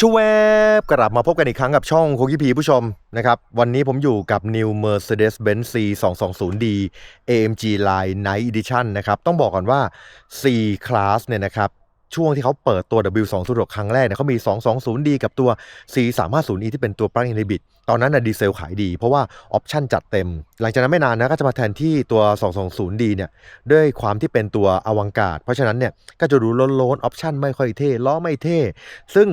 ชวบกลับมาพบกันอีกครั้งกับช่องโคกิพีผู้ชมนะครับ วันนี้ผมอยู่กับ New Mercedes-Benz C 2 2 0 D AMG Line Night Edition นะครับ ต้องบอกก่อนว่า C Class เนี่ยนะครับ ช่วงที่เขาเปิดตัว W 2 0 6ครั้งแรกเนี่ยเขามี 220D กับตัว C 3 5 0 E ที่เป็นตัว plug-in hybrid ตอนนั้นนะดีเซลขายดี เพราะว่าออปชั่นจัดเต็ม หลังจากนั้นไม่นานนะก็จะมาแทนที่ตัว 220D เนี่ยด้วยความที่เป็นตัวอวังการเพราะฉะนั้นเนี่ยก็จะดูโล้นๆออปชั่นไม่ค่อยเท่ล้อไม่เท่ ซึ่ง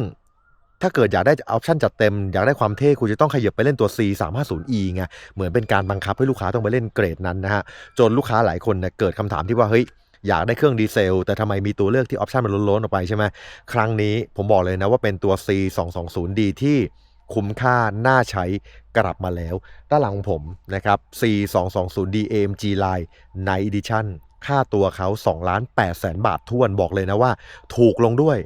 ถ้าเกิดอยากได้ออปชั่นจัดเต็ม อยากได้ความเท่คุณจะต้องขยับไปเล่นตัว C 3 5 0 E ไงเหมือนเป็นการบังคับให้ลูกค้าต้องไปเล่นเกรดนั้นนะฮะจนลูกค้าหลายคนเนี่ยเกิดคำถามที่ว่าเฮ้ยอยากได้เครื่องดีเซล แต่ทำไมมีตัวเลือกที่ออปชันมันล้นๆออกไปใช่ไหมครั้งนี้ผมบอกเลยนะว่าเป็นตัว C 2 2 0 D ที่คุ้มค่าน่าใช้กลับมาแล้ว ด้านหลังของผมนะครับ C 2 2 0 D AMG Line Night Edition ค่าตัวเขา2ล้าน8แสนบาททวนบอกเลยนะว่า ถูกลงด้วย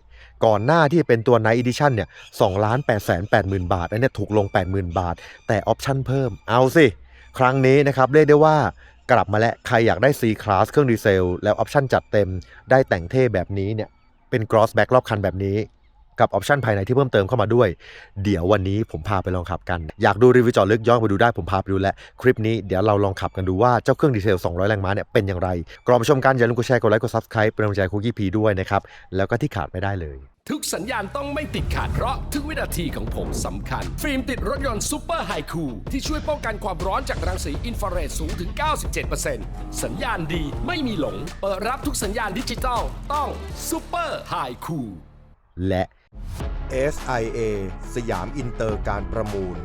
ก่อนหน้าที่เป็นตัว Night Edition เนี่ยสองล้านแปดแสนแปดหมื่นบาทอันนี้ถูกลงแปดหมื่นบาท แต่ออปชั่นเพิ่มเอาสิ ครั้งนี้นะครับเรียกได้ว่ากลับมาแล้ว ใครอยากได้ C Class เครื่องดีเซล แล้วออปชั่นจัดเต็มได้แต่งเท่แบบนี้เนี่ยเป็น cross back รอบคันแบบนี้ กับออปชันภายในที่เพิ่มเติมเข้ามาด้วย เดี๋ยววันนี้ผมพาไปลองขับกัน อยากดูรีวิวเจอลึกย้อนไปดูได้ผมพาไปดูและ คลิปนี้เดี๋ยวเราลองขับกันดูว่าเจ้าเครื่องดีเซล 200 แรงม้าเนี่ยเป็นอย่างไรกรอมาชมกันอย่าลืมกดแชร์กดไลค์กด subscribe เป็นกำลังใจคุกกี้พีด้วยนะครับแล้วก็ที่ขาดไม่ได้เลยทุกสัญญาณต้องไม่ติดขัดเพราะทุกวินาทีของผมสำคัญ ฟิล์มติดรถยนต์ซูเปอร์ไฮคูลที่ช่วยป้องกันความร้อนจากรังสีอินฟราเรดสูงถึง 97%สัญญาณดีไม่มีหลง เปิดรับทุกสัญญาณดิจิตอลต้องซูเปอร์ไฮคูลและ SIA สยามอินเตอร์การประมูล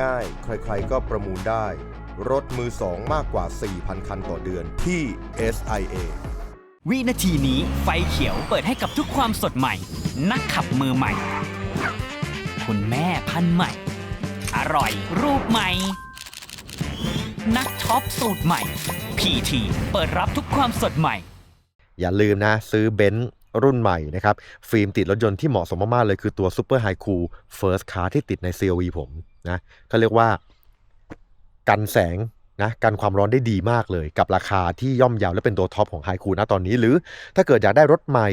ง่ายๆ ใครๆก็ประมูลได้ รถมือสองมากกว่า 4,000 คันต่อเดือนที่ SIA วินาทีนี้ไฟเขียวเปิดให้กับทุกความสดใหม่ นักขับมือใหม่ คุณแม่พันธุ์ใหม่ อร่อยรูปใหม่ นักช็อปสูตรใหม่ PT เปิดรับทุกความสดใหม่ อย่าลืมนะ ซื้อเบนซ์ รุ่นใหม่นะครับ ฟิล์มติดรถยนต์ที่เหมาะสมมาก ๆ เลยคือตัว Super High Cool First Car ที่ติดใน COV ผมนะเขาเรียกว่า กันแสงนะกันความร้อนได้ดีมากเลย กับราคาที่ย่อมเยาวและเป็นตัวท็อปของ High Cool นะตอนนี้ หรือถ้าเกิดอยากได้รถใหม่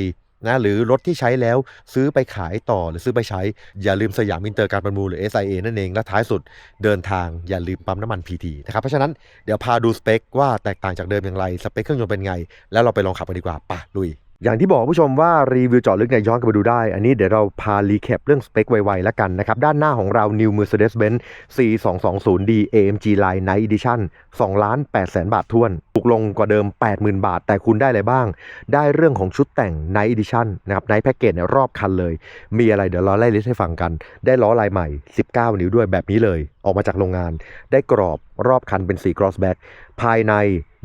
นะหรือรถที่ใช้แล้วซื้อไปขายต่อหรือซื้อไปใช้ อย่าลืมสยามอินเตอร์การประมูลหรือ SIA นั่นเอง และท้ายสุดเดินทางอย่าลืมปั๊มน้ำมัน PT นะครับเพราะฉะนั้นเดี๋ยวพาดูสเปคว่าแตกต่างจากเดิมอย่างไร สเปคเครื่องยนต์เป็นไง แล้วเราไปลองขับกันดีกว่าป่ะลุย อย่างที่บอกผู้ชมว่ารีวิวเจาะลึกเนี่ยย้อนกลับไปดูได้ อันนี้เดี๋ยวเราพารีแคปเรื่องสเปคไวๆแล้วกันนะครับ ด้านหน้าของเรา New Mercedes-Benz C 2 2 0 D AMG Line Night Edition 2ล้าน8แสนบาททวน ถูกลงกว่าเดิม 80,000 บาท แต่คุณได้อะไรบ้าง ได้เรื่องของชุดแต่ง Night Edition นะครับ Night Package เนี่ยรอบคันเลย มีอะไรเดี๋ยวเราไล่ลิสต์ให้ฟังกัน ได้ล้อลายใหม่ 19 นิ้วด้วยแบบนี้เลย ออกมาจากโรงงาน ได้กรอบรอบคันเป็นสี crossback ภายใน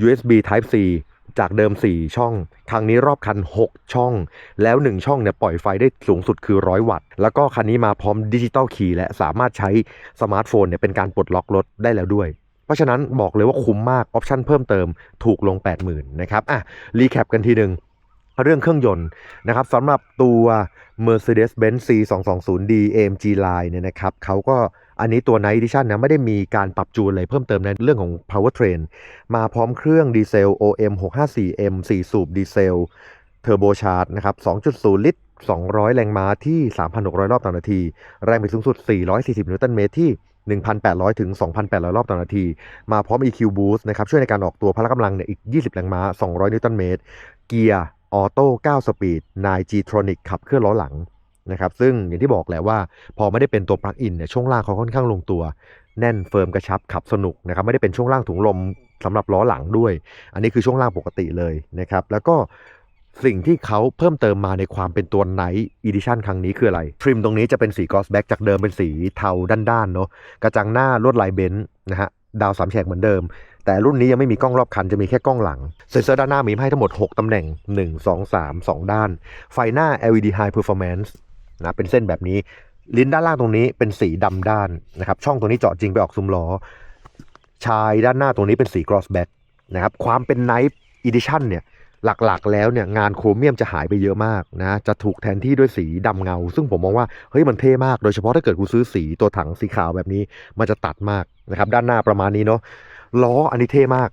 USB Type C จากเดิม 4 ช่อง ครั้งนี้รอบคัน 6 ช่อง แล้ว 1 ช่องเนี่ยปล่อยไฟได้สูงสุดคือ 100 วัตต์ แล้วก็คันนี้มาพร้อมดิจิตอลคีย์และสามารถใช้สมาร์ทโฟนเนี่ยเป็นการปลดล็อกรถได้แล้วด้วย เพราะฉะนั้นบอกเลยว่าคุ้มมาก ออปชั่นเพิ่มเติมถูกลง 80,000 นะครับ อะ รีแคปกันทีหนึ่งเรื่องเครื่องยนต์นะครับสำหรับตัว Mercedes-Benz C 2 2 0 D AMG Line เนี่ยนะครับเขาก็ อันนี้ตัว Night Edition นะไม่ได้มีการปรับจูนอะไรเพิ่มเติมในเรื่องของ Powertrain มาพร้อมเครื่องดีเซล OM 654M 4 สูบดีเซลเทอร์โบชาร์จนะครับ 2.0 ลิตร 200 แรงม้าที่ 3,600 รอบต่อนาที แรงบิดสูงสุด 440 นิวตันเมตรที่ 1,800 ถึง 2,800 รอบต่อนาที มาพร้อม EQ Boost นะครับ ช่วยในการออกตัวพละกำลังเนี่ยอีก 20 แรงม้า 200 นิวตันเมตร เกียร์ออโต้ 9 สปีด 9 G-Tronic ขับเคลื่อนล้อหลัง นะครับซึ่งอย่างที่บอกแหละว่า พอไม่ได้เป็นตัวปลั๊กอินเนี่ยช่วงล่างเขาค่อนข้างลงตัว แน่นเฟิร์มกระชับขับสนุกนะครับไม่ได้เป็นช่วงล่างถุงลมสำหรับล้อหลังด้วย อันนี้คือช่วงล่างปกติเลยนะครับแล้วก็สิ่งที่เขาเพิ่มเติมมาในความเป็นตัวไนท์อีดิชันครั้งนี้คืออะไร ทริมตรงนี้จะเป็นสีกอสแบ็กจากเดิมเป็นสีเทาด้านๆเนาะกระจังหน้าลวดลายเบนซ์นะฮะดาวสามแฉกเหมือนเดิม แต่รุ่นนี้ยังไม่มีกล้องรอบคันจะมีแค่กล้องหลัง เซ็นเซอร์ด้านหน้ามีให้ทั้งหมด 6 ตำแหน่ง 1 2 3 2 ด้าน ไฟหน้า LED High Performance นะเป็นเส้นแบบนี้ ลิ้นด้านล่างตรงนี้เป็นสีดำด้านนะครับ ช่องตรงนี้เจาะจริงไปออกซุ้มล้อชายด้านหน้าตรงนี้เป็นสี Crossback นะครับ ความเป็น Night Edition เนี่ยหลักๆ แล้วเนี่ยงานโครเมียมจะหายไปเยอะมากนะ จะถูกแทนที่ด้วยสีดำเงา ซึ่งผมมองว่าเฮ้ยมันเท่มาก โดยเฉพาะถ้าเกิดกูซื้อสีตัวถังสีขาวแบบนี้ มันจะตัดมากนะครับ ด้านหน้าประมาณนี้เนาะล้ออันนี้เท่มาก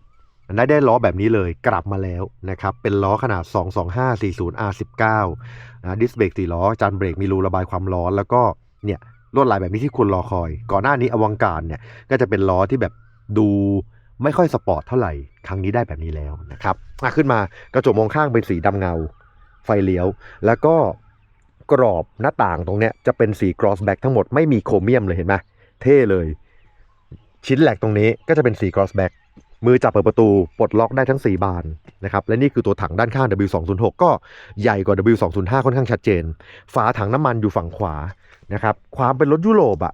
ได้ได้ล้อแบบนี้เลยกลับมาแล้วนะครับ เป็นล้อขนาด 22540 R19 นะดิสเบรกสี่ล้อจานเบรกมีรูระบายความร้อน แล้วก็เนี่ยลวดลายแบบนี้ที่คุณรอคอย ก่อนหน้านี้อวังการเนี่ยก็จะเป็นล้อที่แบบดูไม่ค่อยสปอร์ตเท่าไหร่ ครั้งนี้ได้แบบนี้แล้วนะครับอขึ้นมากระจกมองข้างเป็นสีดำเงา ไฟเลี้ยว แล้วก็กรอบหน้าต่างตรงเนี้ยจะเป็นสี cross back ทั้งหมดไม่มีโครเมียมเลยเห็นไหมเท่เลย ชิ้นแหลกตรงนี้ก็จะเป็นสี cross back มือจับเปิดประตูปลดล็อกได้ทั้ง 4 บานนะครับและนี่คือตัวถังด้านข้าง W206 ก็ใหญ่กว่า W205 ค่อนข้างชัดเจน ฝาถังน้ำมันอยู่ฝั่งขวานะครับความเป็นรถยุโรปอะ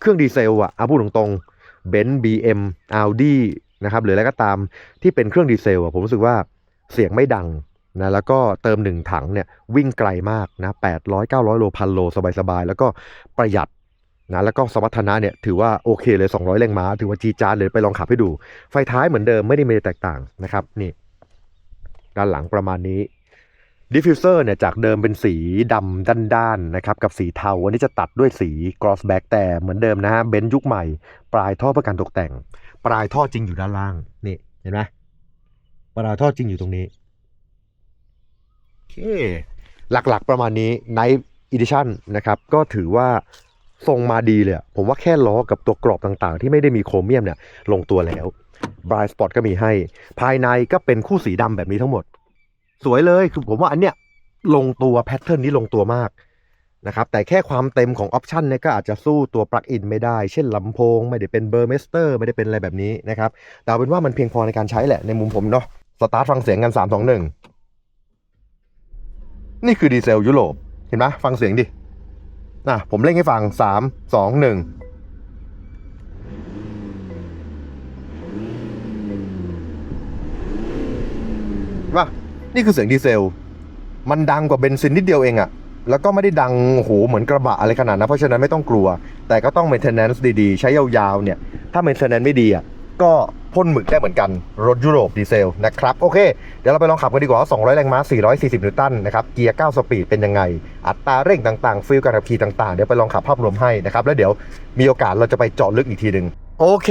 เครื่องดีเซลอะเอาพูดตรงๆเบนซ์บีเอ็มอัลดี้นะครับหรืออะไรก็ตามที่เป็นเครื่องดีเซลอะผมรู้สึกว่าเสียงไม่ดังนะแล้วก็เติมหนึ่งถังเนี่ยวิ่งไกลมากนะ800 900 โลพันโลสบายๆ แล้วก็ประหยัด นะแล้วก็สมรรถนะเนี่ยถือว่าโอเคเลย 200 แรงม้า ถือว่าจีจานเลยไปลองขับให้ดู ไฟท้ายเหมือนเดิมไม่ได้มีอะไรแตกต่างนะครับนี่ ด้านหลังประมาณนี้ดิฟฟิวเซอร์เนี่ยจากเดิมเป็นสีดำด้านๆนะครับกับสีเทาวันนี้จะตัดด้วยสี cross back แต่เหมือนเดิมนะฮะเบนซ์ยุคใหม่ ปลายท่อเพื่อการตกแต่ง ปลายท่อจริงอยู่ด้านล่างนี่เห็นไหมปลายท่อจริงอยู่ตรงนี้โอเคหลักๆประมาณนี้ Night Edition นะครับก็ถือว่า ทรงมาดีเลยผมว่าแค่ล้อกับตัวกรอบต่างๆ ที่ไม่ได้มีโครเมียมเนี่ยลงตัวแล้วบรายสปอตก็มีให้ ภายในก็เป็นคู่สีดำแบบนี้ทั้งหมด สวยเลยคือผมว่าอันเนี้ยลงตัวแพทเทิร์นนี้ลงตัวมากนะครับแต่แค่ความเต็มของออปชันเนี่ยก็อาจจะสู้ตัวปลั๊กอินไม่ได้ เช่นลำโพง ไม่ได้เป็นเบอร์เมสเตอร์ไม่ได้เป็นอะไรแบบนี้นะครับ แต่เอาเป็นว่ามันเพียงพอในการใช้แหละในมุมผมเนาะสตาร์ทฟังเสียงกัน3 2 1 นี่คือดีเซลยุโรปเห็นไหมฟังเสียงดิ นะผมเล่นให้ฟัง3 2 1ว่านี่คือเสียงดีเซล มันดังกว่าเบนซินนิดเดียวเองอะแล้วก็ไม่ได้ดังโอ้โหเหมือนกระบะอะไรขนาดนั้นเพราะฉะนั้นไม่ต้องกลัว แต่ก็ต้อง maintenance ดีๆ ใช้ยาวๆเนี่ย ถ้า maintenance ไม่ดีอะก็ พ่นหมึกได้เหมือนกัน รถยุโรปดีเซลนะครับ โอเค เดี๋ยวเราไปลองขับกันดีกว่า 200 แรงม้า 440 นิวตันนะครับ เกียร์ 9 สปีดเป็นยังไง อัตราเร่งต่างๆ ฟิลการขับขี่ต่างๆ เดี๋ยวไปลองขับภาพรวมให้นะครับ แล้วเดี๋ยวมีโอกาสเราจะไปเจาะลึกอีกทีหนึ่งโอเค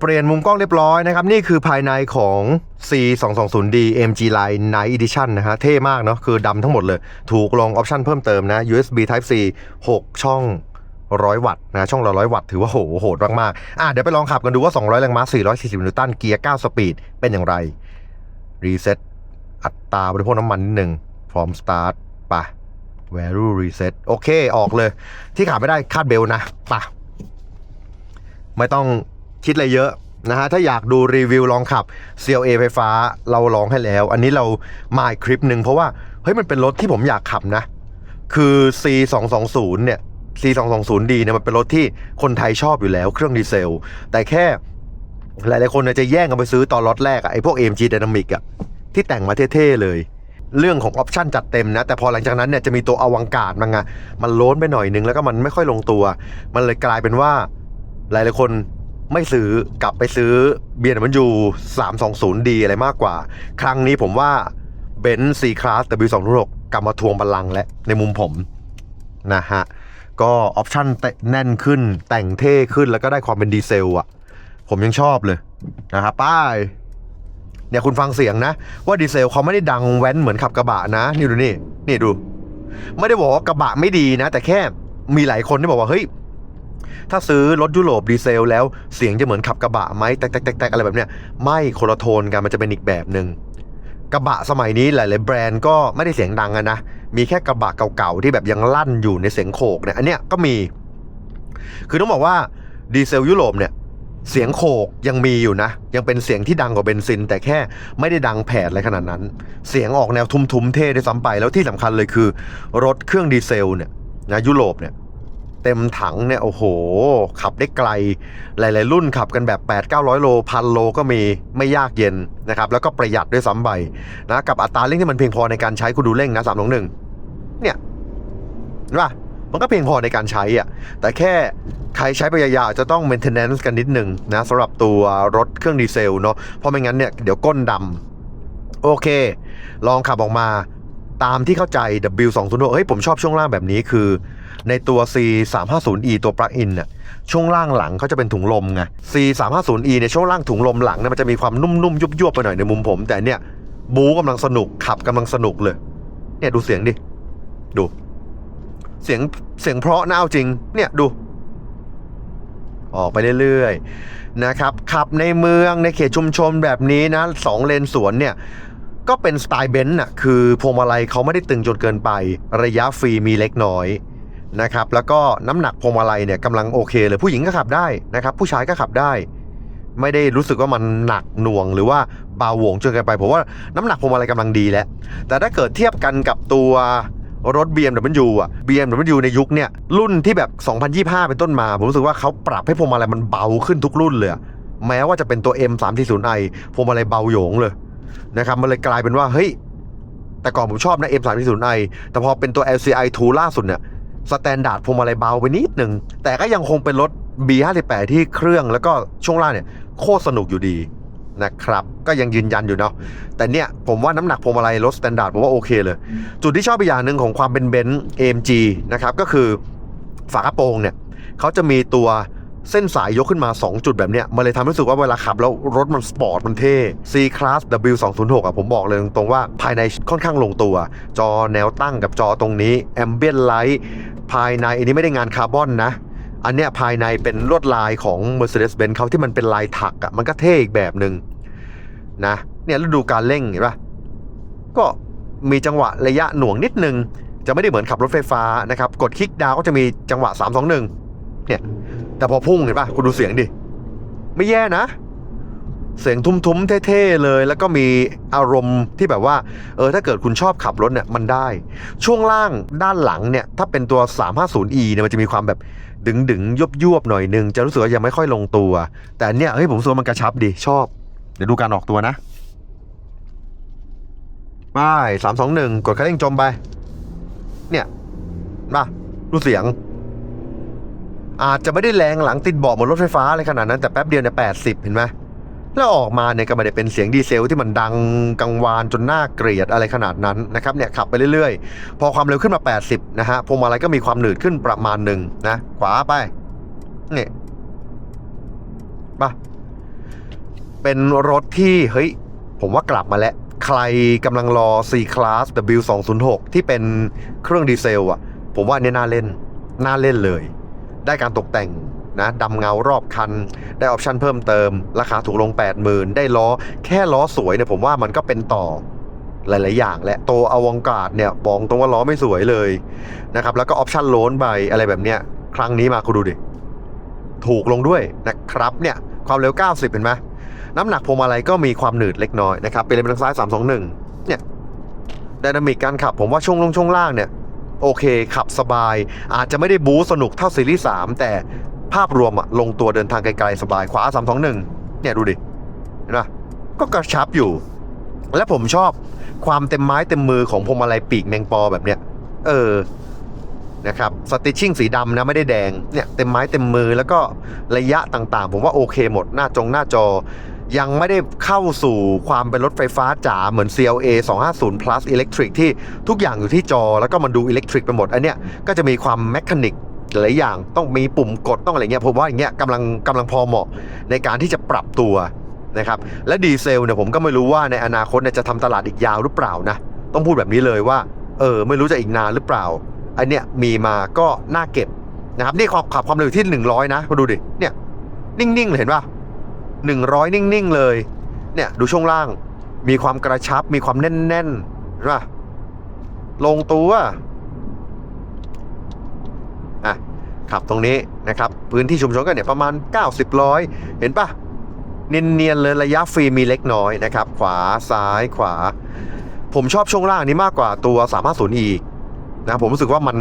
เปลี่ยนมุมกล้องเรียบร้อยนะครับ นี่คือภายในของ C220D MG Line Night Edition นะฮะ เท่มากเนาะ คือดำทั้งหมดเลย ถูกลงออปชั่นเพิ่มเติมนะ USB Type C 6 ช่อง 100วัตต์นะช่องละ100วัตต์ถือว่าโหโหดมากๆอะเดี๋ยวไปลองขับกันดูว่า 200 แรงม้า 440 นิวตันเกียร์ 9 สปีด เป็นอย่างไร รีเซ็ตอัตราบริโภคน้ำมันนิดนึงพร้อมสตาร์ทไป value reset โอเค ออกเลย ที่ขาดไม่ได้คาดเบลนะไปไม่ต้องคิดอะไรเยอะนะฮะถ้าอยากดูรีวิวลองขับ CLA ไฟฟ้าเราลองให้แล้ว อันนี้เรามาคลิปหนึ่งเพราะว่า เฮ้ยมันเป็นรถที่ผมอยากขับนะ คือ C 2 2 0เนี่ย C 2 2 0 D เนี่ยมันเป็นรถที่คนไทยชอบอยู่แล้วเครื่องดีเซล แต่แค่หลายๆคนเนี่ยจะแย่งกันไปซื้อตอนล็อตแรกอะไอ้พวก AMG Dynamic อะที่แต่งมาเท่ๆเลย เรื่องของออปชันจัดเต็มนะ แต่พอหลังจากนั้นเนี่ยจะมีตัวอวังการมันไงมันล้นไปหน่อยนึงแล้วก็มันไม่ค่อยลงตัว มันเลยกลายเป็นว่า หลายๆคนไม่ซื้อกลับไปซื้อ BMW 320D อะไรมากกว่า ครั้งนี้ผมว่าเบนซ์ C Class W206 กลับมาทวงบัลลังก์และในมุมผมนะฮะ ก็ออปชั่นแน่นขึ้นแต่งเท่ขึ้นแล้วก็ได้ความเป็นดีเซลอะผมยังชอบเลยนะครับป้ายเนี่ยคุณฟังเสียงนะ ว่าดีเซลเขาไม่ได้ดังแว้นเหมือนขับกระบะนะ นี่ดูนี่ นี่ดู ไม่ได้บอกว่ากระบะไม่ดีนะ แต่แค่มีหลายคนที่บอกว่าเฮ้ยถ้าซื้อรถยุโรปดีเซลแล้วเสียงจะเหมือนขับกระบะไหมแตกแตกแตกแตกอะไรแบบเนี้ยไม่โคนละโทนกันมันจะเป็นอีกแบบหนึ่ง กระบะสมัยนี้หลาย ๆ แบรนด์ก็ไม่ได้เสียงดังนะ มีแค่กระบะเก่า ๆ ที่แบบยังลั่นอยู่ในเสียงโขกเนี่ย อันเนี้ยก็มี คือต้องบอกว่าดีเซลยุโรปเนี่ยเสียงโขกยังมีอยู่นะ ยังเป็นเสียงที่ดังกว่าเบนซิน แต่แค่ไม่ได้ดังแผดอะไรขนาดนั้น เสียงออกแนวทุ้มๆเท่ด้ซ้ำไปแล้วที่สำคัญเลยคือ รถเครื่องดีเซลเนี่ยนะยุโรปเนี่ย เต็มถังเนี่ยโอ้โห ขับได้ไกล หลาย ๆ รุ่นขับกันแบบ 8 900 โลพันโลก็มีไม่ยากเย็นนะครับ แล้วก็ประหยัดด้วยซ้ำไปนะกับอัตราเร่งที่มันเพียงพอในการใช้คุณดูเร่งนะ3 2 1เนี่ยเห็นป่ะมันก็เพียงพอในการใช้อะแต่แค่ใครใช้ไปยาวๆจะต้อง maintenance กันนิดนึงนะสำหรับตัวรถเครื่องดีเซลเนาะเพราะไม่งั้นเนี่ยเดี๋ยวก้นดำโอเค ลองขับออกมาตามที่เข้าใจ W206 เฮ้ยผมชอบช่วงล่างแบบนี้คือ ในตัว C 3 5 0 E ตัวปลั๊กอินน่ะช่วงล่างหลังเขาจะเป็นถุงลมไง C 3 5 0 E ในยช่วงล่างถุงลมหลังเนี่ยมันจะมีความนุ่มๆยุบๆไปหน่อยในมุมผม แต่เนี่ยบู๊กำลังสนุกขับกำลังสนุกเลย เนี่ยดูเสียงดิ ดู เสียงเสียงเพราะน่าเอาจริง เนี่ยดู ออกไปเรื่อยๆนะครับขับในเมืองในเขตชุมชนแบบนี้นะสองเลนสวนเนี่ยก็เป็นสไตล์เบนซ์น่ะคือพวงมาลัยเขาไม่ได้ตึงจนเกินไป ระยะฟรีมีเล็กน้อย นะครับแล้วก็น้ำหนักพวงมาลัยเนี่ยกำลังโอเคเลยผู้หญิงก็ขับได้นะครับ ผู้ชายก็ขับได้ ไม่ได้รู้สึกว่ามันหนักหน่วงหรือว่าเบาหวงจนเกินไปผมว่าน้ำหนักพวงมาลัยกำลังดีแล้ว แต่ถ้าเกิดเทียบกันกับตัวรถ BMW อะ BMW ในยุคเนี่ยรุ่นที่แบบ 2025 เป็นต้นมา ผมรู้สึกว่าเขาปรับให้พวงมาลัยมันเบาขึ้นทุกรุ่นเลย แม้ว่าจะเป็นตัว M340i พวงมาลัยเบาโยงเลยนะครับมันเลยกลายเป็นว่าเฮ้ยแต่ก่อนผมชอบนะ M340i แต่พอเป็นตัว LCI 2ล่าสุดเนี่ย สแตนดาร์ดพวงมาลัยเบาไปนิดนึงแต่ก็ยังคงเป็นรถ B58 ที่เครื่องแล้วก็ช่วงล่างเนี่ยโคตรสนุกอยู่ดีนะครับ ก็ยังยืนยันอยู่เนาะแต่เนี่ยผมว่าน้ำหนักพวงมาลัยรถสแตนดาร์ดผมว่าโอเคเลย จุดที่ชอบอีกอย่างหนึ่งของความเป็นเบนซ์ AMG นะครับก็คือฝากระโปรงเนี่ยเขาจะมีตัวเส้นสายยกขึ้นมา 2 จุดแบบเนี้ยมันเลยทำให้รู้สึกว่าเวลาขับแล้วรถมันสปอร์ตมันเท่ C Class W 2 0 6 อะผมบอกเลยตรงๆว่าภายในค่อนข้างลงตัว จอแนวตั้งกับจอตรงนี้ Ambient Light ภายในอันนี้ไม่ได้งานคาร์บอนนะ อันเนี้ยภายในเป็นลวดลายของ Mercedes-Benz เขาที่มันเป็นลายถักอะ่ะมันก็เท่อีกแบบหนึ่งนะเนี่ยฤดูการเร่งเห็นปะก็มีจังหวะระยะหน่วงนิดนึง จะไม่ได้เหมือนขับรถไฟฟ้านะครับ กดคลิกดาวก็จะมีจังหวะ 3 2 1เนี่ยแต่พอพุ่งเห็นปะคุณดูเสียงดิ ไม่แย่นะ เสียงทุ้มๆเท่ๆเลย แล้วก็มีอารมณ์ที่แบบว่า เออถ้าเกิดคุณชอบขับรถเนี่ยมันได้ ช่วงล่างด้านหลังเนี่ย ถ้าเป็นตัว 350e เนี่ยมันจะมีความแบบดึงดึงยบยวบๆหน่อยนึง จะรู้สึกว่ายังไม่ค่อยลงตัว แต่เนี่ยเฮ้ยผมสึกว่ามันกระชับดีชอบ เดี๋ยวดูการออกตัวนะไปสามสองหนึ่งกดคันเร่งจมไป เนี่ยมาดูเสียง อาจจะไม่ได้แรงหลังติดเบาะเหมือนรถไฟฟ้าอะไรขนาดนั้นแต่แป๊บเดียวเนี่ยแปดสิบเห็นไหม แล้วออกมาเนี่ยก็ไม่ได้เป็นเสียงดีเซลที่มันดังกังวานจนน่าเกลียดอะไรขนาดนั้นนะครับเนี่ยขับไปเรื่อยๆ พอความเร็วขึ้นมา 80 นะฮะพวงมาลัยก็มีความหนืดขึ้นประมาณหนึ่งนะขวาไปเนี่ยมาเป็นรถที่เฮ้ยผมว่ากลับมาแล้วใครกำลังรอ C Class W 2 0 6 ที่เป็นเครื่องดีเซลอะผมว่านเนี่ยน่าเล่น น่าเล่นเลย ได้การตกแต่ง นะดำเงารอบคัน ได้ออปชันเพิ่มเติม ราคาถูกลง 80,000 ได้ล้อ แค่ล้อสวยเนี่ยผมว่ามันก็เป็นต่อหลาย ๆ อย่างแหละโตอวองการเนี่ยบอกตรงว่าล้อไม่สวยเลยนะครับแล้วก็ออปชันโลนไปอะไรแบบเนี้ยครั้งนี้มาคุณดูดิ ถูกลงด้วยนะครับเนี่ยความเร็ว 90 เห็นไหมน้ำหนักพวงมาลัยก็มีความหนืดเล็กน้อยนะครับเป็นเลนทางซ้าย 321 เนี่ยไดนามิกการขับผมว่าช่วงลงช่วงล่างเนี่ย โอเคขับสบาย อาจจะไม่ได้บู๊สนุกเท่าซีรีส์3แต่ ภาพรวมอะลงตัวเดินทางไกลๆสบายขวา 321 เนี่ยดูดิ เห็นปะก็กระชับอยู่ และผมชอบความเต็มไม้เต็มมือของพวงมาลัยปีกแมงปอแบบเนี้ย เออนะครับสติชชิ่งสีดำนะไม่ได้แดงเนี่ยเต็มไม้เต็มมือแล้วก็ระยะต่างๆ ผมว่าโอเคหมดหน้าจงหน้าจอ ยังไม่ได้เข้าสู่ความเป็นรถไฟฟ้าจ๋าเหมือน CLA 250 plus electric ที่ทุกอย่างอยู่ที่จอแล้วก็มันดูอิเล็กทริกไปหมด อันเนี้ยก็จะมีความแมคานิก หลายอย่างต้องมีปุ่มกดต้องอะไรเงี้ยผมว่าอย่างเงี้ยกำลังกำลังพอเหมาะในการที่จะปรับตัวนะครับและดีเซลเนี่ยผมก็ไม่รู้ว่าในอนาคตเนี่ยจะทำตลาดอีกยาวหรือเปล่านะต้องพูดแบบนี้เลยว่าเออไม่รู้จะอีกนานหรือเปล่าอันเนี้ยมีมาก็น่าเก็บนะครับนี่ขับความเร็วที่ 100 นะมาดูดิเนี่ยนิ่งๆเลยเห็นป่ะหนึ่งร้อยนิ่งๆเลยเนี่ยดูช่วงล่างมีความกระชับมีความแน่นๆเห็นปะลงตัว อะ ขับตรงนี้นะครับ พื้นที่ชุมชนกันเนี่ยประมาณ 90ร้อยเห็นปะเนียนๆเลยระยะฟรีมีเล็กน้อยนะครับ ขวาซ้ายขวา ผมชอบช่วงล่างนี้มากกว่าตัว 350e นะผมรู้สึกว่ามัน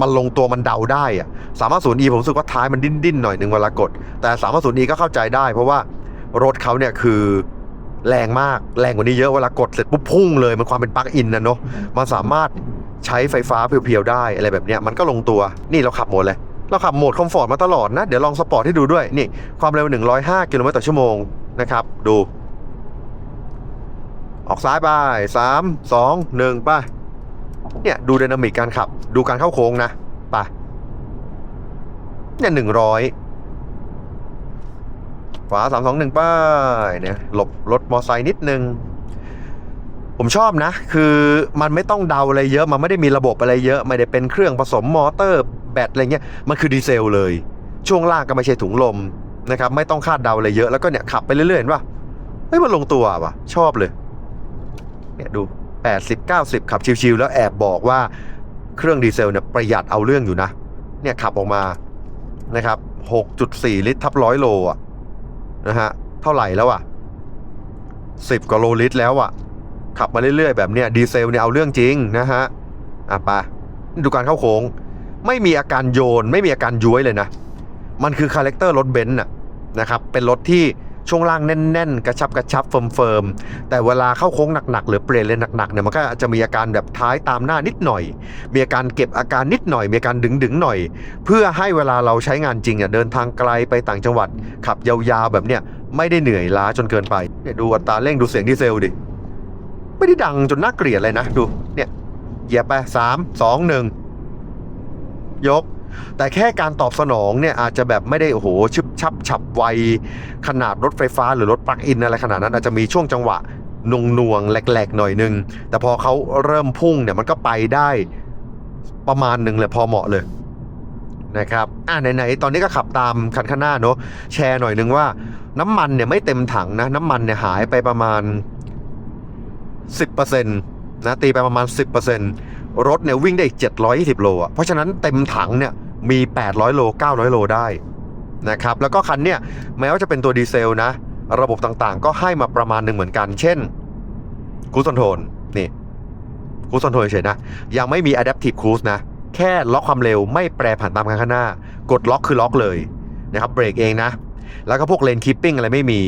มันลงตัวมันเดาได้อะ 350e ผมรู้สึกว่าท้ายมันดิ้นๆหน่อยหนึ่งเวลากด แต่ 350e ก็เข้าใจได้ เพราะว่ารถเขาเนี่ยคือแรงมากแรงกว่านี้เยอะเวลากดเสร็จปุ๊บพุ่งเลยมันความเป็นปลั๊กอินนะเนาะมันสามารถ ใช้ไฟฟ้าเพียวๆได้อะไรแบบเนี้ยมันก็ลงตัวนี่เราขับหมดเลย เราขับโหมดคอมฟอร์ตมาตลอดนะ เดี๋ยวลองสปอร์ตให้ดูด้วยนี่ความเร็ว 105 กิโลเมตรต่อชั่วโมงนะครับ ดู ออกซ้ายไปสามสองหนึ่งไปเนี่ยดูไดนามิกการขับ ดูการเข้าโค้งนะไปเนี่ยหนึ่งร้อยขวาสามสองหนึ่งป้ายเนี่ยหลบรถมอไซค์นิดนึง ผมชอบนะ คือมันไม่ต้องเดาอะไรเยอะ มันไม่ได้มีระบบอะไรเยอะ ไม่ได้เป็นเครื่องผสมมอเตอร์แบตอะไรเงี้ย มันคือดีเซลเลย ช่วงล่างก็ไม่ใช่ถุงลมนะครับ ไม่ต้องคาดเดาอะไรเยอะ แล้วก็เนี่ยขับไปเรื่อยๆเห็นป่ะเฮ้ยมันลงตัวว่ะ ชอบเลย เนี่ยดู 80 90 ขับชิวๆแล้วแอบบอกว่าเครื่องดีเซลเนี่ยประหยัดเอาเรื่องอยู่นะ เนี่ยขับออกมานะครับ 6.4 ลิตรทับร้อยโลอะนะฮะ เท่าไหร่แล้วอะ 10กว่าโลลิตรแล้วอะ ขับมาเรื่อยๆ แบบเนี้ยดีเซลเนี่ยเอาเรื่องจริงนะฮะอะไปดูการเข้าโค้ง ไม่มีอาการโยน ไม่มีอาการย้วยเลยนะ มันคือคาแรคเตอร์รถเบนซ์น่ะนะครับเป็นรถที่ช่วงล่างแน่น ๆ กระชับกระชับเฟิร์มๆแต่เวลาเข้าโค้งหนักๆ หรือเปลี่ยนเลนหนักๆเนี่ยมันก็จะมีอาการแบบท้ายตามหน้านิดหน่อย มีอาการเก็บอาการนิดหน่อย มีอาการดึงๆหน่อย เพื่อให้เวลาเราใช้งานจริงอะเดินทางไกลไปต่างจังหวัด ขับยาวๆแบบเนี้ยไม่ได้เหนื่อยล้าจนเกินไปเนี่ยดูอัตราเร่งดูเสียงดีเซลดิ ไม่ได้ดังจนน่าเกลียดเลยนะ ดู เนี่ยเหยียบไปสามสองหนึ่งยก แต่แค่การตอบสนองเนี่ยอาจจะแบบไม่ได้โอ้โหชึบชับฉับไวขนาดรถไฟฟ้าหรือรถปลั๊กอินอะไรขนาดนั้นอาจจะมีช่วงจังหวะนงนวงๆแหลกๆหน่อยนึง แต่พอเขาเริ่มพุ่งเนี่ยมันก็ไปได้ประมาณหนึ่งเลยพอเหมาะเลยนะครับ อ่าไหนๆ ตอนนี้ก็ขับตามคันข้างหน้าเนอะแชร์หน่อยนึงว่า น้ำมันเนี่ยไม่เต็มถังนะ น้ำมันเนี่ยหายไปประมาณ 10%นะตีไปประมาณ 10%รถเนี่ยวิ่งได้อีก 720 โลอะเพราะฉะนั้นเต็มถังเนี่ยมี 800 โล 900 โลได้นะครับแล้วก็คันเนี่ยแม้ว่าจะเป็นตัวดีเซลนะ ระบบต่างๆ ก็ให้มาประมาณหนึ่งเหมือนกัน เช่นคูสอนโทรลนี่คูสอนโทรลเฉยนะ ยังไม่มี Adaptive Cruise นะ แค่ล็อกความเร็วไม่แปรผันตามคันข้างหน้า กดล็อกคือล็อกเลยนะครับเบรกเองนะ แล้วก็พวกเลนคีปปิ้งอะไรไม่มี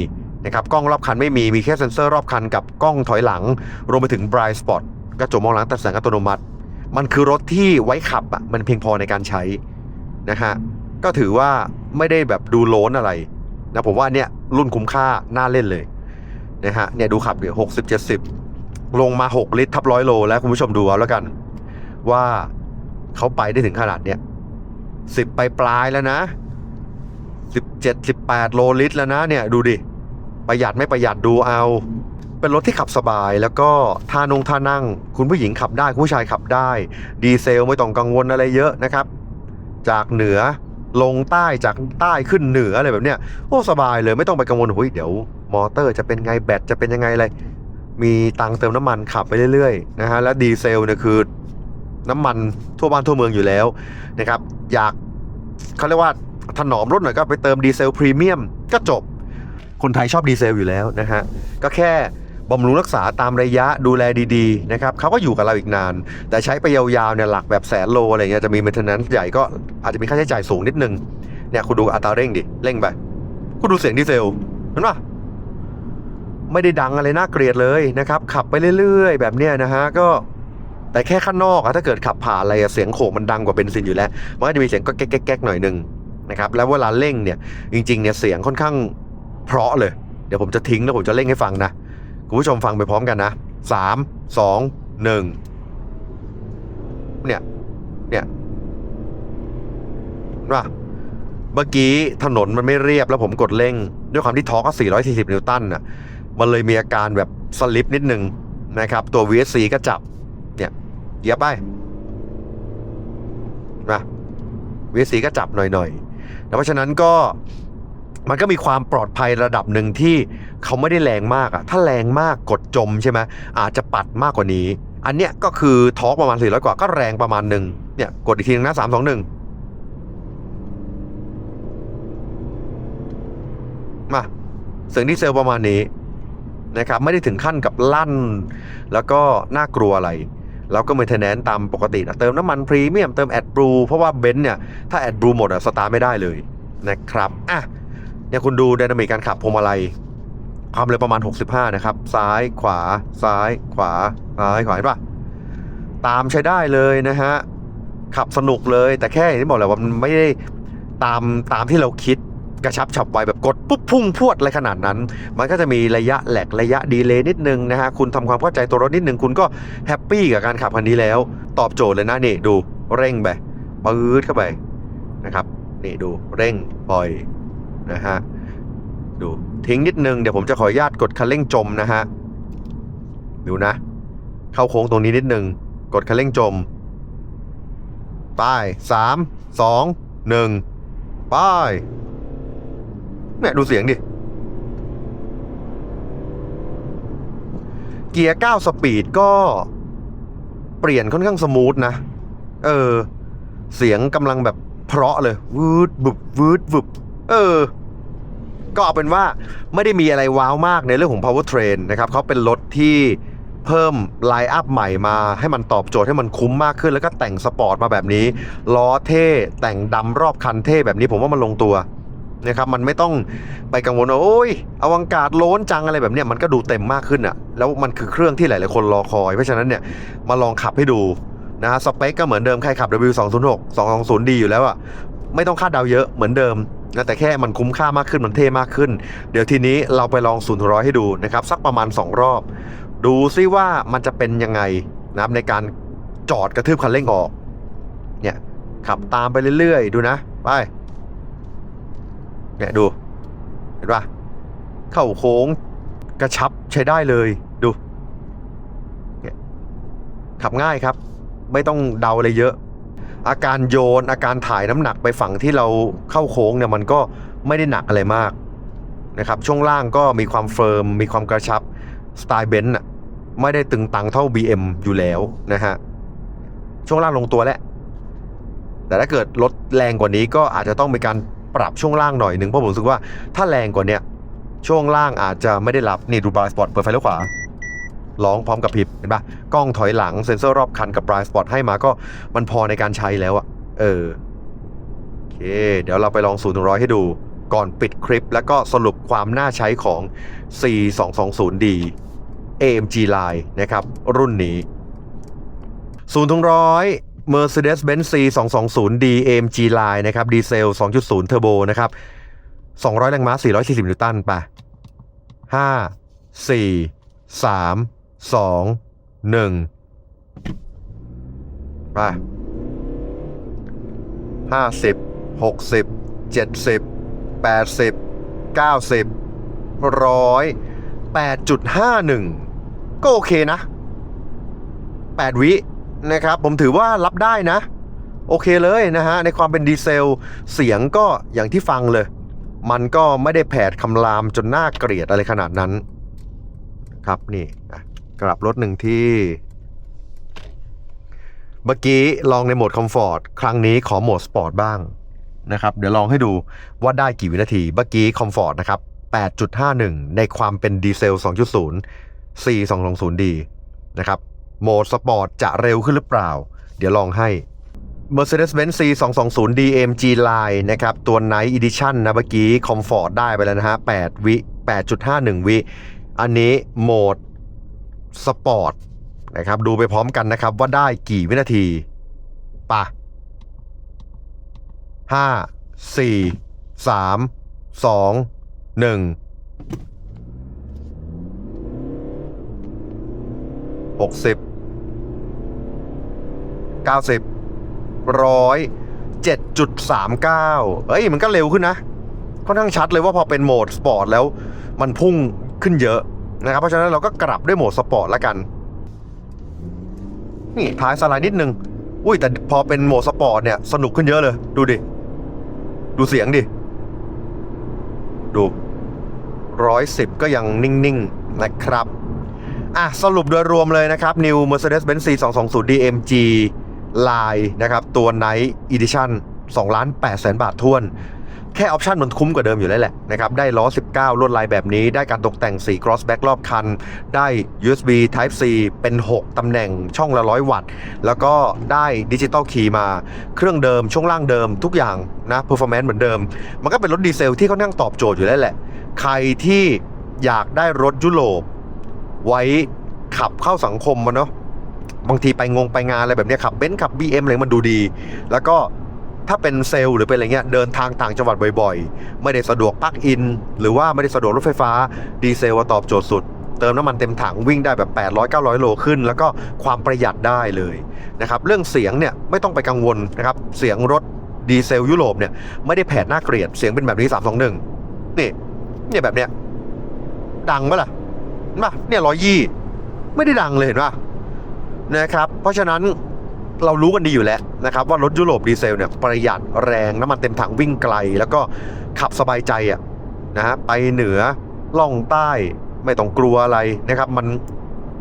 นะครับกล้องรอบคันไม่มี มีแค่เซ็นเซอร์รอบคันกับกล้องถอยหลัง รวมไปถึง Blind Spot กระจกมองหลังตัดแสงอัตโนมัติ มันคือรถที่ไว้ขับอะมันเพียงพอในการใช้นะฮะก็ถือว่าไม่ได้แบบดูโล้นอะไรนะผมว่าเนี่ยรุ่นคุ้มค่าน่าเล่นเลยนะฮะเนี่ยดูขับเดี๋ยวหกสิบเจ็ดสิบลงมา 6 ลิตรทับร้อยโลแล้วคุณผู้ชมดูเอาแล้วกัน ว่าเขาไปได้ถึงขนาดเนี้ยสิบไปปลายแล้วนะสิบเจ็ดสิบแปดโลลิตรแล้วนะเนี่ยดูดิ ประหยัดไม่ประหยัดดูเอา เป็นรถที่ขับสบายแล้วก็ท่านงท่านั่ง คุณผู้หญิงขับได้คุณผู้ชายขับได้ ดีเซลไม่ต้องกังวลอะไรเยอะนะครับ จากเหนือลงใต้จากใต้ขึ้นเหนืออะไรแบบเนี้ยโอ้สบายเลยไม่ต้องไปกังวลหุยเดี๋ยว มอเตอร์จะเป็นไงแบตจะเป็นยังไงอะไรมีตังเติมน้ำมันขับไปเรื่อยๆนะฮะแล้วดีเซลเนี่ยคือน้ำมันทั่วบ้านทั่วเมืองอยู่แล้วนะครับอยากเขาเรียกว่าถนอมรถหน่อยก็ไปเติมดีเซลพรีเมียมก็จบ คนไทยชอบดีเซลอยู่แล้วนะฮะก็แค่บำรุงรักษาตามระยะดูแลดีๆนะครับเขาก็อยู่กับเราอีกนาน แต่ใช้ไปยาวๆเนี่ยหลักแบบแสนโลอะไรเงี้ยจะมี maintenance ใหญ่ก็อาจจะมีค่าใช้จ่ายสูงนิดนึงเนี่ยคุณดูอัตราเร่งดิเร่งไปคุณดูเสียงดีเซลเห็นปะไม่ได้ดังอะไรน่าเกลียดเลยนะครับ ขับไปเรื่อยๆ แบบเนี้ยนะฮะก็แต่แค่ข้างนอกอะถ้าเกิดขับผ่านอะไรเสียงโขกมันดังกว่าเบนซินอยู่แล้วมันก็จะมีเสียงก็แก๊กๆหน่อยนึงนะครับแล้วเวลาเร่งเนี่ยจริงๆเนี่ยเสียงค่อนข้าง เพราะเลย เดี๋ยวผมจะทิ้งแล้วผมจะเร่งให้ฟังนะ คุณผู้ชมฟังไปพร้อมกันนะสามสองหนึ่งเนี่ย เนี่ยว่าเมื่อกี้ถนนมันไม่เรียบแล้วผมกดเร่ง ด้วยความที่ทอร์กก็ 440 นิวตันน่ะ มันเลยมีอาการแบบสลิปนิดนึงนะครับ ตัว VSC ก็จับ เนี่ยเหยียบไปนะ VSC ก็จับหน่อยๆ แล้วเพราะฉะนั้นก็ มันก็มีความปลอดภัยระดับหนึ่งที่เขาไม่ได้แรงมากอะถ้าแรงมากกดจมใช่ไหมอาจจะปัดมากกว่านี้ อันเนี้ยก็คือทอร์กประมาณ400กว่าก็แรงประมาณหนึ่งเนี่ยกดอีกทีนึงนะสามสองหนึ่งมาเสียงดีเซลประมาณนี้นะครับไม่ได้ถึงขั้นกับลั่น แล้วก็น่ากลัวอะไร แล้วก็เมนเทนแนนตามปกตินะเติมน้ำมันพรีเมียมเติมแอดบลูเพราะว่าเบนซ์เนี่ย ถ้าแอดบลูหมดอะสตาร์ไม่ได้เลยนะครับอะ เนี่ยคุณดูไดนามิกการขับพวงมาลัยความเร็วประมาณ 65 นะครับ ซ้ายขวา ซ้าย ขวา ซ้ายขวาเห็นปะตามใช้ได้เลยนะฮะ ขับสนุกเลยแต่แค่ที่บอกแหละว่ามันไม่ได้ตามตามที่เราคิดกระชับฉับไวแบบกดปุ๊บพุ่งพรวดอะไรขนาดนั้น มันก็จะมีระยะแหลกระยะดีเลย์นิดนึงนะฮะ คุณทำความเข้าใจตัวรถนิดนึง คุณก็แฮปปี้กับการขับคันนี้แล้ว ตอบโจทย์เลยนะนี่ดูเร่งไปปื๊ดเข้าไปนะครับนี่ดูเร่งปล่อย นะฮะ ดูทิ้งนิดนึง เดี๋ยวผมจะขออนุญาตกดคันเร่งจมนะฮะ ดูนะ เข้าโค้งตรงนี้นิดนึง กดคันเร่งจม ป้ายสามสองหนึ่งป้ายเนี่ยดูเสียงดิ เกียร์9สปีดก็เปลี่ยนค่อนข้างสมูทนะ เออ เสียงกำลังแบบเพราะเลยวืดบุบวืดบุบ เออ ก็เอาเป็นว่าไม่ได้มีอะไรว้าวมากในเรื่องของ power train นะครับเขาเป็นรถที่เพิ่มไลน์อัพใหม่มาให้มันตอบโจทย์ให้มันคุ้มมากขึ้น แล้วก็แต่งสปอร์ตมาแบบนี้ ล้อเท่แต่งดำรอบคันเท่แบบนี้ผมว่ามันลงตัวนะครับมันไม่ต้องไปกังวลว่าโอ้ยอวังการโล้นจังอะไรแบบเนี้ยมันก็ดูเต็มมากขึ้นอะแล้วมันคือเครื่องที่หลาย ๆ คนรอคอย เพราะฉะนั้นเนี่ยมาลองขับให้ดูนะฮะสเปคก็เหมือนเดิมใครขับ W206 220D อยู่แล้วอะไม่ต้องคาดเดาเยอะเหมือนเดิม แต่แค่มันคุ้มค่ามากขึ้นมันเท่มากขึ้น เดี๋ยวทีนี้เราไปลอง0ูนย์ร้อยให้ดูนะครับสักประมาณ 2 รอบ ดูซิว่ามันจะเป็นยังไงนะครับในการจอดกระทืบคันเร่งออกเนี่ยขับตามไปเรื่อยๆ ดูนะไปเนี่ยดูเห็นปะเข้าโค้งกระชับใช้ได้เลยดูเนี่ยขับง่ายครับ ไม่ต้องเดาอะไรเยอะ อาการโยนอาการถ่ายน้ำหนักไปฝั่งที่เราเข้าโค้งเนี่ยมันก็ไม่ได้หนักอะไรมากนะครับช่วงล่างก็มีความเฟิร์มมีความกระชับสไตล์เบนซ์อะไม่ได้ตึงตังเท่า BM อยู่แล้วนะฮะช่วงล่างลงตัวแล้วแต่ถ้าเกิดรถแรงกว่านี้ก็อาจจะต้องมีการปรับช่วงล่างหน่อยหนึ่งเพราะผมรู้สึกว่าถ้าแรงกว่านี้ช่วงล่างอาจจะไม่ได้รับนี่ดูบรายสปอร์ตเปิดไฟเลี้ยวขวา ร้องพร้อมกับพิบเห็นปะกล้องถอยหลังเซ็นเซอร์รอบคันกับบรายสปอร์ตให้มาก็มันพอในการใช้แล้วอะเออโอเค เดี๋ยวเราไปลอง0ูนย์ร้อยให้ดู ก่อนปิดคลิป แล้วก็สรุปความน่าใช้ของ C220D AMG Line นะครับ รุ่นนี้ศูนย์ถึงร้อย Mercedes-Benz C 2 2 0 D AMG Line นะครับดีเซล 2.0 เทอร์โบนะครับ 200 แรงม้า 440 นิวตันไป5 4 3 2 1ไป50 60 70 80 90ร้อย8.51ก็โอเคนะ8วินะครับ ผมถือว่ารับได้นะ โอเคเลยนะฮะ ในความเป็นดีเซล เสียงก็อย่างที่ฟังเลย มันก็ไม่ได้แผดคำรามจนน่าเกลียดอะไรขนาดนั้น ครับนี่อะ กลับรถหนึ่งที่ เมื่อกี้ลองในโหมดคอมฟอร์ต ครั้งนี้ขอโหมดสปอร์ตบ้างนะครับ เดี๋ยวลองให้ดูว่าได้กี่วินาที เมื่อกี้คอมฟอร์ตนะครับ 8.51 ในความเป็นดีเซล 2.0 C220D นะครับ โหมดสปอร์ตจะเร็วขึ้นหรือเปล่า เดี๋ยวลองให้ Mercedes-Benz C220D AMG Line นะครับ ตัว Night Edition นะเมื่อกี้ Comfort ได้ไปแล้วนะฮะ 8 วิ 8.51 วิ อันนี้โหมด สปอร์ตนะครับ ดูไปพร้อมกันนะครับ ว่าได้กี่วินาทีป่ะ5 4 3 2 1หกสิบเก้าสิบร้อยเจ็ดจุดสามเก้าเอ้ย มันก็เร็วขึ้นนะค่อนข้างชัดเลยว่าพอเป็นโหมดสปอร์ตแล้วมันพุ่งขึ้นเยอะ นะครับ เพราะฉะนั้นเราก็กลับด้วยโหมดสปอร์ตแล้วกัน นี่ท้ายสไลด์นิดนึง อุ้ยแต่พอเป็นโหมดสปอร์ตเนี่ยสนุกขึ้นเยอะเลย ดูดิ ดูเสียงดิ ดูร้อยสิบก็ยังนิ่ง ๆ นะครับ อะ สรุปโดยรวมเลยนะครับ New Mercedes-Benz C220 DMG Line นะครับ ตัว Night Edition 2ล้าน8แสนบาททวน แค่ออปชันมันคุ้มกว่าเดิมอยู่แล้วแหละนะครับ ได้ล้อ 19 ลวดลายแบบนี้ ได้การตกแต่งสี crossback รอบคัน ได้ USB Type C เป็น 6 ตำแหน่งช่องละ 100 วัตต์ แล้วก็ได้ดิจิตอลคีย์มา เครื่องเดิม ช่วงล่างเดิม ทุกอย่างนะ performance เหมือนเดิม มันก็เป็นรถดีเซลที่ค่อนข้างตอบโจทย์อยู่แล้วแหละ ใครที่อยากได้รถยุโรปไว้ขับเข้าสังคมมันเนาะ บางทีไปงงไปงานอะไรแบบนี้ขับเบนซ์ขับ BM อะไรมันดูดี แล้วก็ ถ้าเป็นเซลล์หรือเป็นอะไรเงี้ยเดินทางต่างจังหวัดบ่อยๆ ไม่ได้สะดวกปลั๊กอิน หรือว่าไม่ได้สะดวกรถไฟฟ้า ดีเซลว่าตอบโจทย์สุด เติมน้ำมันเต็มถังวิ่งได้แบบ 800-900 โลขึ้น แล้วก็ความประหยัดได้เลยนะครับเรื่องเสียงเนี่ยไม่ต้องไปกังวลนะครับเสียงรถดีเซลยุโรปเนี่ยไม่ได้แผดหน้าเกลียดเสียงเป็นแบบนี้ 321 นี่เนี่ยแบบเนี้ยดังปะล่ะเห็นปะเนี่ยร้อยยี่ไม่ได้ดังเลยเห็นปะนะครับเพราะฉะนั้น เรารู้กันดีอยู่แล้วนะครับว่ารถยุโรปดีเซลเนี่ยประหยัดแรงน้ำมันเต็มถังวิ่งไกล แล้วก็ขับสบายใจอะนะฮะไปเหนือล่องใต้ไม่ต้องกลัวอะไรนะครับ มัน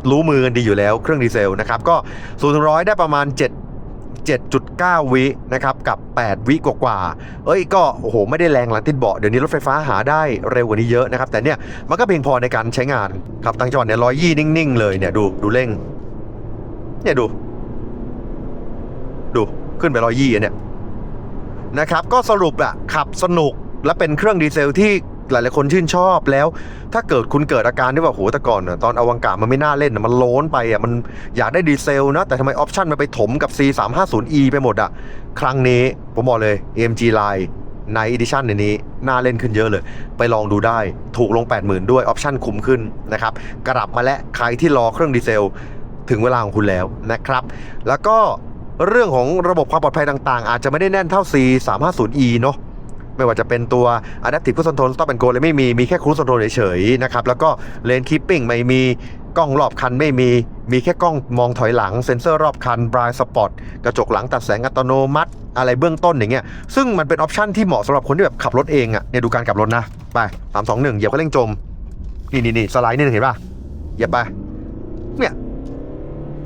รู้มือกันดีอยู่แล้วเครื่องดีเซลนะครับ ก็0ูนย์ร้อยได้ประมาณ 7 7.9 วินะครับกับ 8 วิกว่าๆเอ้ยก็โอ้โหไม่ได้แรงหลังติดเบาะเดี๋ยวนี้รถไฟฟ้าหาได้เร็วกว่านี้เยอะนะครับ แต่เนี่ยมันก็เพียงพอในการใช้งานขับต่างจังหวัดเนี่ยร้อยยี่นิ่งๆ เลยเนี่ยดูดูเร่งเนี่ยดู ดูขึ้นไปร้อยยี่เนี่ยนะครับก็สรุปอะขับสนุกและเป็นเครื่องดีเซลที่หลายๆคนชื่นชอบแล้ว ถ้าเกิดคุณเกิดอาการที่ว่าโหแต่ก่อนตอนอวังกามันไม่น่าเล่นมันโล้นไปอะมันอยากได้ดีเซลนะ แต่ทำไมออปชันมันไปถมกับ C 3 5 0 E ไปหมดอะครั้งนี้ผมบอกเลย AMG Line ในอีดิชันในนี้ น่าเล่นขึ้นเยอะเลย ไปลองดูได้ถูกลง 80,000 ด้วยออปชันคุ้มขึ้นนะครับกลับมาและใครที่รอเครื่องดีเซล ถึงเวลาของคุณแล้วนะครับ แล้วก็ เรื่องของระบบความปลอดภัยต่างๆ อาจจะไม่ได้แน่นเท่า C 3 5 0 E เนาะไม่ว่าจะเป็นตัว Adaptive Cruise Control Stop and Go เลยไม่มี มีแค่ Cruise Control เฉยๆนะครับ แล้วก็ Lane Keeping ไม่มีกล้องรอบคันไม่มี มีแค่กล้องมองถอยหลัง เซ็นเซอร์รอบคัน Blind Spot กระจกหลังตัดแสงอัตโนมัติ อะไรเบื้องต้นอย่างเงี้ย ซึ่งมันเป็นออปชันที่เหมาะสำหรับคนที่แบบขับรถเองอะ่ะ เนี่ยดูการขับรถนะ ไปสามสองหนึ่งเหยียบคันเร่งจม นี่นี่นี่สไลด์นี่เห็นป่ะ เหยียบไป เนี่ย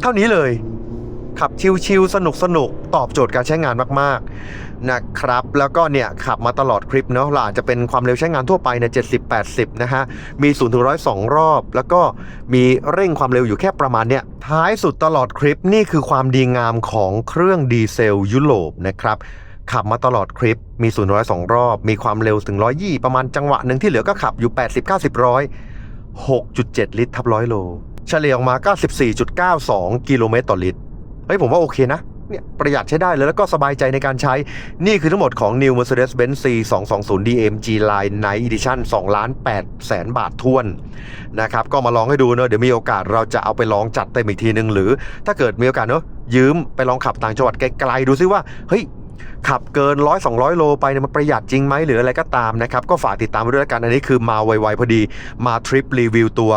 เท่านี้เลย ขับชิลๆสนุกสนุกตอบโจทย์การใช้งานมากๆนะครับ แล้วก็เนี่ยขับมาตลอดคลิปเนาะเราจะเป็นความเร็วใช้งานทั่วไปเนี่ย70 80 นะฮะ มี0ถึง100 2รอบ แล้วก็มีเร่งความเร็วอยู่แค่ประมาณเนี้ยท้ายสุดตลอดคลิปนี่คือความดีงามของเครื่องดีเซลยุโรปนะครับขับมาตลอดคลิป มี0 100 2รอบ มีความเร็วถึง120ประมาณจังหวะหนึ่งที่เหลือก็ขับอยู่ 80 90 100 6.7 ลิตรทับร้อยโล เฉลี่ยออกมา 94.92 กิโลเมตรต่อลิตร เฮ้ยผมว่าโอเคนะเนี่ยประหยัดใช้ได้เลยแล้วก็สบายใจในการใช้ นี่คือทั้งหมดของ New Mercedes-Benz C 220 DMG Line Night Edition 2ล้าน8แสนบาททวนนะครับก็มาลองให้ดูเนอะเดี๋ยวมีโอกาสเราจะเอาไปลองจัดเต็มอีกทีหนึ่งหรือ ถ้าเกิดมีโอกาสเนอะยืมไปลองขับต่างจังหวัดไกลๆดูซิว่าเฮ้ย ขับเกิน100 200โลไปเนี่ยมันประหยัดจริงไหมหรืออะไรก็ตามนะครับ ก็ฝากติดตามไปด้วยแล้วกัน อันนี้คือมาไวๆพอดีมาทริปรีวิวตัว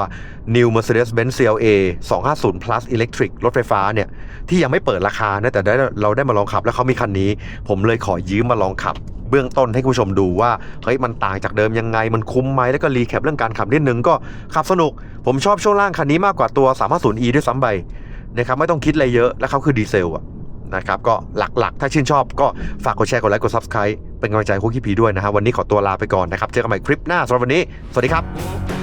New Mercedes-Benz CLA 250 Plus Electric รถไฟฟ้าเนี่ย ที่ยังไม่เปิดราคานะแต่เราได้มาลองขับแล้วเขามีคันนี้ ผมเลยขอยืมมาลองขับเบื้องต้นให้คุณผู้ชมดูว่าเฮ้ยมันต่างจากเดิมยังไงมันคุ้มไหมแล้วก็รีแคปเรื่องการขับนิดนึงก็ขับสนุก ผมชอบช่วงล่างคันนี้มากกว่าตัว 350e ด้วยซ้ำไปนะครับไม่ต้องคิดอะไรเยอะแล้วเขาคือดีเซลอะ นะครับ ก็หลักๆ ถ้าชื่นชอบก็ฝากกดแชร์กดไลค์กด Subscribe เป็นกำลังใจให้คุกกี้พีด้วยนะฮะวันนี้ขอตัวลาไปก่อนนะครับ เจอกันใหม่คลิปหน้าสำหรับวันนี้ สวัสดีครับ